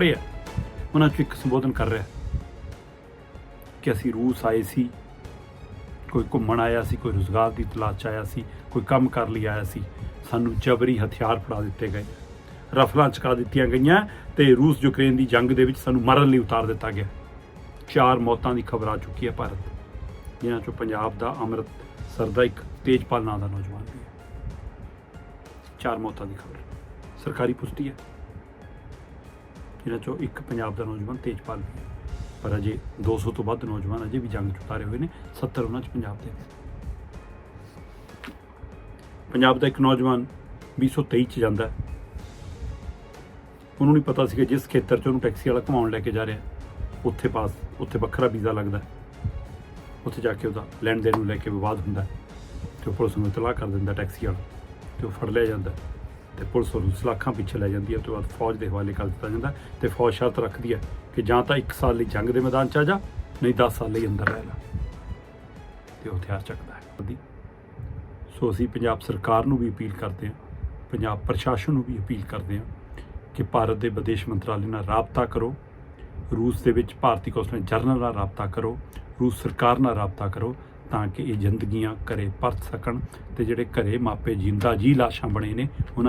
ਰਿਹਾ ਉਹਨਾਂ ਚ ਇੱਕ ਸੰਬੋਧਨ ਕਰ ਰਿਹਾ ਕਿ ਅਸੀਂ ਰੂਸ ਆਏ ਸੀ, ਕੋਈ ਘੁੰਮਣ ਆਇਆ ਸੀ, ਕੋਈ ਰੋਜ਼ਗਾਰ ਦੀ ਤਲਾਸ਼ ਆਇਆ ਸੀ, ਕੋਈ ਕੰਮ ਕਰ ਲਈ ਆਇਆ ਸੀ। ਸਾਨੂੰ ਜਬਰੀ ਹਥਿਆਰ ਫੜਾ ਦਿੱਤੇ ਗਏ। ਰਫਲਾਂ ਚਕਾ ਦਿੱਤੀਆਂ ਗਈਆਂ ਤੇ ਰੂਸ ਯੂਕਰੇਨ ਦੀ ਜੰਗ ਦੇ ਵਿੱਚ ਸਾਨੂੰ ਮਰਨ ਲਈ ਉਤਾਰ ਦਿੱਤਾ ਗਿਆ। ਚਾਰ ਮੌਤਾਂ ਦੀ ਖਬਰ ਆ ਚੁੱਕੀ ਹੈ ਭਾਰਤ। ਜਿਨ੍ਹਾਂ ਚੋਂ ਪੰਜਾਬ ਦਾ ਅੰਮ੍ਰਿਤ ਸਰ ਦਾ ਇੱਕ ਤੇਜਪਾਲ ਨਾਂ ਦਾ ਨੌਜਵਾਨ ਵੀ ਹੈ। ਚਾਰ ਮੌਤਾਂ ਦੀ ਖਬਰ। ਸਰਕਾਰੀ ਪੁਸ਼ਟੀ ਹੈ। ਜਿਨ੍ਹਾਂ ਚੋਂ ਇੱਕ ਪੰਜਾਬ ਦਾ ਨੌਜਵਾਨ ਤੇਜਪਾਲ ਵੀ ਹੈ। ਪਰ ਅਜੇ 200 ਤੋਂ ਵੱਧ ਨੌਜਵਾਨ ਅਜੇ ਵੀ ਜੰਗ 'ਚ ਉਤਾਰੇ ਹੋਏ ਨੇ 70 ਉਹਨਾਂ 'ਚ ਪੰਜਾਬ ਦੇ ਪੰਜਾਬ ਦਾ ਇੱਕ ਨੌਜਵਾਨ 2023 ਚ ਜਾਂਦਾ ਉਹਨੂੰ ਨਹੀਂ ਪਤਾ ਸੀ ਕਿ ਜਿਸ ਖੇਤਰ 'ਚ ਉਹਨੂੰ ਟੈਕਸੀ ਵਾਲਾ ਘੁਮਾਉਣ ਲੈ ਕੇ ਜਾ ਰਿਹਾ ਉੱਥੇ ਪਾਸ, ਉੱਥੇ ਵੱਖਰਾ ਵੀਜ਼ਾ ਲੱਗਦਾ ਉੱਥੇ ਜਾ ਕੇ ਉਹਦਾ ਲੈਣ ਦੇਣ ਨੂੰ ਲੈ ਕੇ ਵਿਵਾਦ ਹੁੰਦਾ ਹੈ। ਤੇ ਉਹ ਪੁਲਿਸ ਨੂੰ ਇਤਲਾਹ ਕਰ ਦਿੰਦਾ ਟੈਕਸੀ ਵਾਲਾ, ਤੇ ਉਹ ਫੜ ਲਿਆ ਜਾਂਦਾ ਤੇ ਪੁਲਿਸ ਉਹਨੂੰ ਸਲਾਖਾਂ ਪਿੱਛੇ ਲੈ ਜਾਂਦੀ ਹੈ ਤੇ ਬਾਅਦ ਫੌਜ ਦੇ ਹਵਾਲੇ ਕਰ ਦਿੱਤਾ ਜਾਂਦਾ ਹੈ ਤੇ ਫੌਜ ਸ਼ਰਤ ਰੱਖਦੀ ਹੈ ਕਿ ਜਾਂ ਤਾਂ 1 ਸਾਲ ਲਈ ਜੰਗ ਦੇ ਮੈਦਾਨ 'ਚ ਆ ਜਾ, ਨਹੀਂ 10 ਸਾਲ ਲਈ ਅੰਦਰ ਰਹਿ ਲੈ ਤੇ ਉਹ ਹਥਿਆਰ ਚੱਕਦਾ ਹੈ। ਸੋ ਅਸੀਂ ਪੰਜਾਬ ਸਰਕਾਰ ਨੂੰ ਵੀ ਅਪੀਲ ਕਰਦੇ ਹਾਂ, ਪੰਜਾਬ ਪ੍ਰਸ਼ਾਸਨ ਨੂੰ ਵੀ ਅਪੀਲ ਕਰਦੇ ਹਾਂ ਕਿ ਭਾਰਤ ਦੇ ਵਿਦੇਸ਼ ਮੰਤਰਾਲੇ ਨਾਲ ਰਾਬਤਾ ਕਰੋ। ਰੂਸ ਦੇ ਵਿੱਚ ਭਾਰਤੀ ਕੌਂਸਲ ਜਰਨਲ ਨਾਲ ਰਾਬਤਾ ਕਰੋ, ਰੂਸ ਸਰਕਾਰ ਨਾਲ ਰਾਬਤਾ ਕਰੋ ਤਾਂ ਕਿ ਇਹ ਜ਼ਿੰਦਗੀਆਂ ਘਰੇ ਪਰਤ ਸਕਣ ਤੇ ਜਿਹੜੇ ਘਰੇ ਮਾਪੇ ਜਿੰਦਾ ਜੀ ਲਾਸ਼ਾਂ ਬਣੇ ਨੇ, ਉਹਨਾਂ